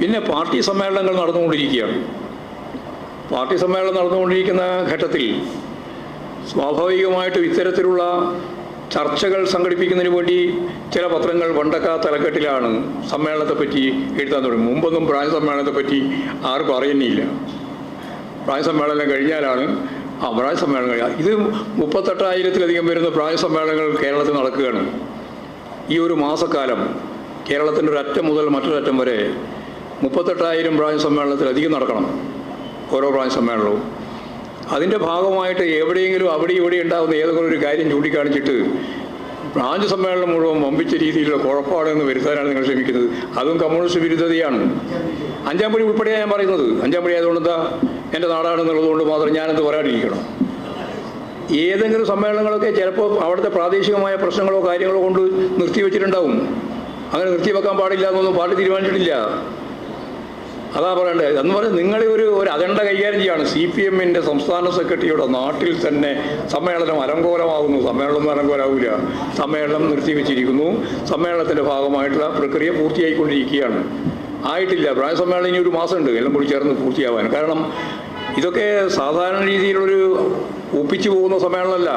പിന്നെ പാർട്ടി സമ്മേളനങ്ങൾ നടന്നുകൊണ്ടിരിക്കുകയാണ്. പാർട്ടി സമ്മേളനം നടന്നുകൊണ്ടിരിക്കുന്ന ഘട്ടത്തിൽ സ്വാഭാവികമായിട്ടും ഇത്തരത്തിലുള്ള ചർച്ചകൾ സംഘടിപ്പിക്കുന്നതിന് വേണ്ടി ചില പത്രങ്ങൾ വണ്ടക്ക തലക്കെട്ടിലാണ് സമ്മേളനത്തെപ്പറ്റി എഴുതാൻ തുടങ്ങി. മുമ്പൊന്നും പ്രായ സമ്മേളനത്തെപ്പറ്റി ആർക്കും അറിയുന്നില്ല. പ്രായ സമ്മേളനം കഴിഞ്ഞാലാണ് ആ പ്രായ സമ്മേളനം കഴിഞ്ഞാൽ ഇത് മുപ്പത്തെട്ടായിരത്തിലധികം വരുന്ന പ്രായ സമ്മേളനങ്ങൾ കേരളത്തിൽ നടക്കുകയാണ്. ഈ ഒരു മാസക്കാലം കേരളത്തിന്റെ ഒരറ്റം മുതൽ മറ്റൊരറ്റം വരെ മുപ്പത്തെട്ടായിരം സമ്മേളനത്തിൽ സമ്മേളനത്തിലധികം നടക്കണം. ഓരോ പ്രായ സമ്മേളനവും. അതിന്റെ ഭാഗമായിട്ട് എവിടെയെങ്കിലും അവിടെ ഇവിടെ ഉണ്ടാകുന്ന ഏതെങ്കിലും ഒരു കാര്യം ചൂണ്ടിക്കാണിച്ചിട്ട് ബ്രാഞ്ച് സമ്മേളനം മുഴുവൻ വമ്പിച്ച രീതിയിലുള്ള കുഴപ്പമാണെന്ന് വരുത്താനാണ് നിങ്ങൾ ശ്രമിക്കുന്നത്. അതും കമ്മ്യൂണിസ്റ്റ് വിരുദ്ധതയാണ്. അഞ്ചാം പടി ഉൾപ്പെടെയാണ് ഞാൻ പറയുന്നത്. അഞ്ചാം പടി ആയതുകൊണ്ട് എന്റെ നാടാണെന്നുള്ളതുകൊണ്ട് മാത്രം ഞാനത് പറയാതിരിക്കണം. ഏതെങ്കിലും സമ്മേളനങ്ങളൊക്കെ ചിലപ്പോൾ അവിടുത്തെ പ്രാദേശികമായ പ്രശ്നങ്ങളോ കാര്യങ്ങളോ കൊണ്ട് നിർത്തിവെച്ചിട്ടുണ്ടാവും. അങ്ങനെ നിർത്തിവെക്കാൻ പാടില്ല എന്നൊന്നും പാർട്ടി തീരുമാനിച്ചിട്ടില്ല. അതാ പറയണ്ടേ. എന്ന് പറഞ്ഞാൽ നിങ്ങളെ ഒരു ഒരു അജണ്ട കൈകാര്യം ചെയ്യാണ്. സി പി എമ്മിന്റെ സംസ്ഥാന സെക്രട്ടറിയുടെ നാട്ടിൽ തന്നെ സമ്മേളനം അലങ്കോലമാകുന്നു. സമ്മേളനം അലങ്കോലാവില്ല സമ്മേളനം നിർത്തിവെച്ചിരിക്കുന്നു. സമ്മേളനത്തിന്റെ ഭാഗമായിട്ടുള്ള പ്രക്രിയ പൂർത്തിയായിക്കൊണ്ടിരിക്കുകയാണ്. ആയിട്ടില്ല. പ്രായ സമ്മേളനം ഇനി ഒരു മാസമുണ്ട്. എല്ലാം കൂടി ചേർന്ന് പൂർത്തിയാവാൻ. കാരണം ഇതൊക്കെ സാധാരണ രീതിയിലൊരു ഒപ്പിച്ചു പോകുന്ന സമ്മേളനമല്ല.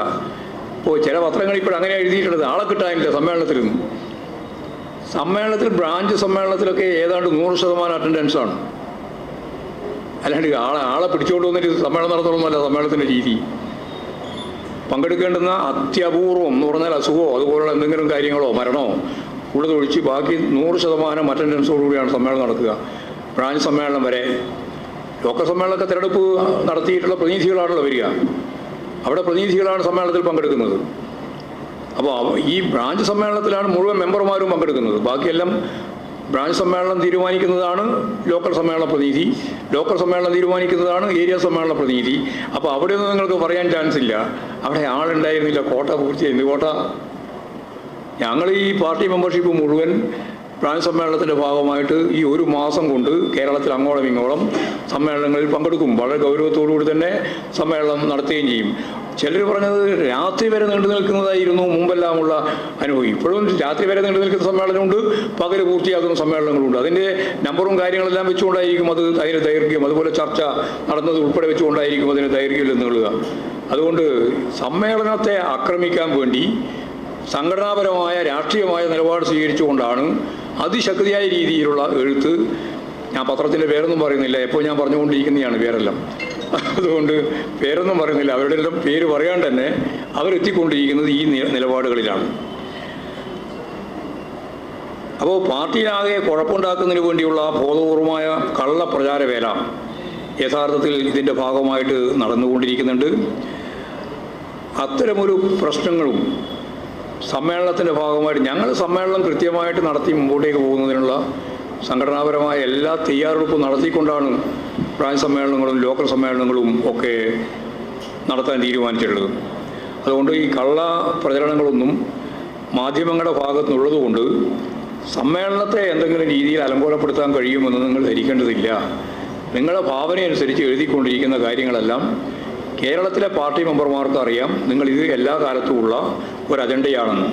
ഇപ്പോൾ ചില പത്രങ്ങൾ ഇപ്പോൾ അങ്ങനെ എഴുതിയിട്ടുള്ളത്. ആളെ കിട്ടാനില്ല സമ്മേളനത്തിലും. സമ്മേളനത്തിൽ ബ്രാഞ്ച് സമ്മേളനത്തിലൊക്കെ ഏതാണ്ട് നൂറ് ശതമാനം അറ്റൻഡൻസ് ആണ്. അല്ലാണ്ട് ആളെ ആളെ പിടിച്ചുകൊണ്ട് വന്നിട്ട് സമ്മേളനം നടത്തണമെന്നല്ല സമ്മേളനത്തിന്റെ രീതി. പങ്കെടുക്കേണ്ടുന്ന അത്യപൂർവം എന്ന് പറഞ്ഞാൽ അസുഖമോ അതുപോലുള്ള എന്തെങ്കിലും കാര്യങ്ങളോ മരണമോ ഉള്ളതൊഴിച്ച് ബാക്കി നൂറ് ശതമാനം അറ്റൻഡൻസോടുകൂടിയാണ് സമ്മേളനം നടക്കുക. ബ്രാഞ്ച് സമ്മേളനം വരെ. ലോക്കൽ സമ്മേളനമൊക്കെ തിരഞ്ഞെടുപ്പ് നടത്തിയിട്ടുള്ള പ്രതിനിധികളാണല്ലോ വരിക. അവിടെ പ്രതിനിധികളാണ് സമ്മേളനത്തിൽ പങ്കെടുക്കുന്നത്. അപ്പോൾ ഈ ബ്രാഞ്ച് സമ്മേളനത്തിലാണ് മുഴുവൻ മെമ്പർമാരും പങ്കെടുക്കുന്നത്. ബാക്കിയെല്ലാം ബ്രാഞ്ച് സമ്മേളനം തീരുമാനിക്കുന്നതാണ് ലോക്കൽ സമ്മേളന പ്രതിനിധി. ലോക്കൽ സമ്മേളനം തീരുമാനിക്കുന്നതാണ് ഏരിയ സമ്മേളന പ്രതിനിധി. അപ്പോൾ അവിടെയൊന്നും നിങ്ങൾക്ക് പറയാൻ ചാൻസ് ഇല്ല. അവിടെ ആളുണ്ടായിരുന്നില്ല. കോട്ട പൂർത്തിയായിരുന്നു കോട്ട? ഞങ്ങൾ ഈ പാർട്ടി മെമ്പർഷിപ്പ് മുഴുവൻ സമ്മേളനത്തിന്റെ ഭാഗമായിട്ട് ഈ ഒരു മാസം കൊണ്ട് കേരളത്തിൽ അങ്ങോളം ഇങ്ങോളം സമ്മേളനങ്ങളിൽ പങ്കെടുക്കും. വളരെ ഗൗരവത്തോടുകൂടി തന്നെ സമ്മേളനം നടത്തുകയും ചെയ്യും. ചിലർ പറഞ്ഞത് രാത്രി വരെ നീണ്ടു നിൽക്കുന്നതായിരുന്നു മുമ്പെല്ലാമുള്ള അനുഭവം. ഇപ്പോഴും രാത്രി വരെ നീണ്ടു നിൽക്കുന്ന സമ്മേളനമുണ്ട്. പകൽ പൂർത്തിയാക്കുന്ന സമ്മേളനങ്ങളുണ്ട്. അതിന്റെ നമ്പറും കാര്യങ്ങളെല്ലാം വെച്ചുകൊണ്ടായിരിക്കും അത് അതിന് ദൈർഘ്യം. അതുപോലെ ചർച്ച നടന്നത് ഉൾപ്പെടെ വെച്ചുകൊണ്ടായിരിക്കും അതിന് ദൈർഘ്യം എന്നുള്ളത്. അതുകൊണ്ട് സമ്മേളനത്തെ ആക്രമിക്കാൻ വേണ്ടി സംഘടനാപരമായ രാഷ്ട്രീയമായ നിലപാട് സ്വീകരിച്ചുകൊണ്ടാണ് അതിശക്തിയായ രീതിയിലുള്ള എഴുത്ത് ഞാൻ പത്രത്തിന്റെ പേരൊന്നും പറയുന്നില്ല. എപ്പോൾ ഞാൻ പറഞ്ഞുകൊണ്ടിരിക്കുന്നതാണ് പേരെല്ലാം. അതുകൊണ്ട് പേരൊന്നും പറയുന്നില്ല. അവരുടെ എല്ലാം പേര് പറയാൻ തന്നെ അവരെത്തിക്കൊണ്ടിരിക്കുന്നത് ഈ നിലപാടുകളിലാണ്. അപ്പോൾ പാർട്ടിയിലാകെ കുഴപ്പമുണ്ടാക്കുന്നതിന് വേണ്ടിയുള്ള ബോധപൂർവമായ കള്ള പ്രചാരവേല യഥാർത്ഥത്തിൽ ഇതിന്റെ ഭാഗമായിട്ട് നടന്നുകൊണ്ടിരിക്കുന്നുണ്ട്. അത്തരമൊരു പ്രശ്നങ്ങളും സമ്മേളനത്തിന്റെ ഭാഗമായിട്ട് ഞങ്ങൾ സമ്മേളനം കൃത്യമായിട്ട് നടത്തി മുമ്പോട്ടേക്ക് പോകുന്നതിനുള്ള സംഘടനാപരമായ എല്ലാ തയ്യാറെടുപ്പും നടത്തിക്കൊണ്ടാണ് പ്രായ സമ്മേളനങ്ങളും ലോക്കൽ സമ്മേളനങ്ങളും ഒക്കെ നടത്താൻ തീരുമാനിച്ചിട്ടുള്ളത്. അതുകൊണ്ട് ഈ കള്ള പ്രചരണങ്ങളൊന്നും മാധ്യമങ്ങളുടെ ഭാഗത്തുനിന്നുള്ളതുകൊണ്ട് സമ്മേളനത്തെ എന്തെങ്കിലും രീതിയിൽ അലങ്കോലപ്പെടുത്താൻ കഴിയുമെന്ന് നിങ്ങൾ ധരിക്കേണ്ടതില്ല. നിങ്ങളുടെ ഭാവനയനുസരിച്ച് എഴുതിക്കൊണ്ടിരിക്കുന്ന കാര്യങ്ങളെല്ലാം കേരളത്തിലെ പാർട്ടി മെമ്പർമാർക്ക് അറിയാം നിങ്ങൾ ഇത് എല്ലാ കാലത്തുമുള്ള ഒരു അജണ്ടയാണെന്ന്.